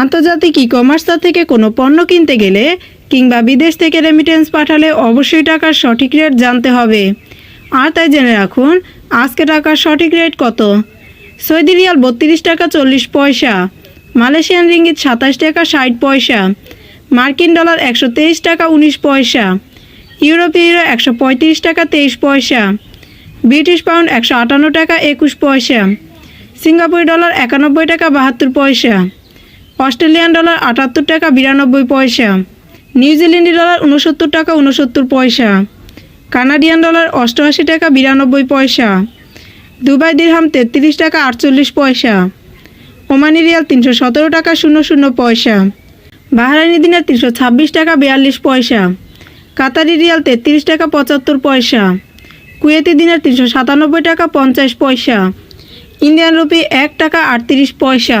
আন্তর্জাতিক ই কমার্সটা থেকে কোনো পণ্য কিনতে গেলে কিংবা বিদেশ থেকে রেমিটেন্স পাঠালে অবশ্যই টাকার সঠিক রেট জানতে হবে। আর তাই জেনে রাখুন, আজকে টাকার সঠিক রেট কত? সৌদি রিয়াল বত্রিশ টাকা চল্লিশ পয়সা, মালয়েশিয়ান রিঙ্গিত সাতাশ টাকা ষাট পয়সা, মার্কিন ডলার একশো তেইশ টাকা উনিশ পয়সা, ইউরোপীয় ইউরো একশো পঁয়ত্রিশ টাকা তেইশ পয়সা, ব্রিটিশ পাউন্ড একশো আটান্ন টাকা একুশ পয়সা, সিঙ্গাপুর ডলার একানব্বই টাকা বাহাত্তর পয়সা অস্ট্রেলিয়ান ডলার আটাত্তর টাকা বিরানব্বই পয়সা নিউজিল্যান্ডি ডলার উনসত্তর টাকা উনসত্তর পয়সা, কানাডিয়ান ডলার অষ্টআশি টাকা বিরানব্বই পয়সা, দুবাই দিরহাম তেত্রিশ টাকা আটচল্লিশ পয়সা, ওমানি রিয়াল তিনশো সতেরো টাকা শূন্য শূন্য পয়সা বাহারানি দিনার তিনশো ছাব্বিশ টাকা বিয়াল্লিশ পয়সা, কাতারি রিয়াল তেত্রিশ টাকা পঁচাত্তর পয়সা, কুয়েতি দিনার তিনশো সাতানব্বই টাকা পঞ্চাশ পয়সা, ইন্ডিয়ান রুপি এক টাকা আটত্রিশ পয়সা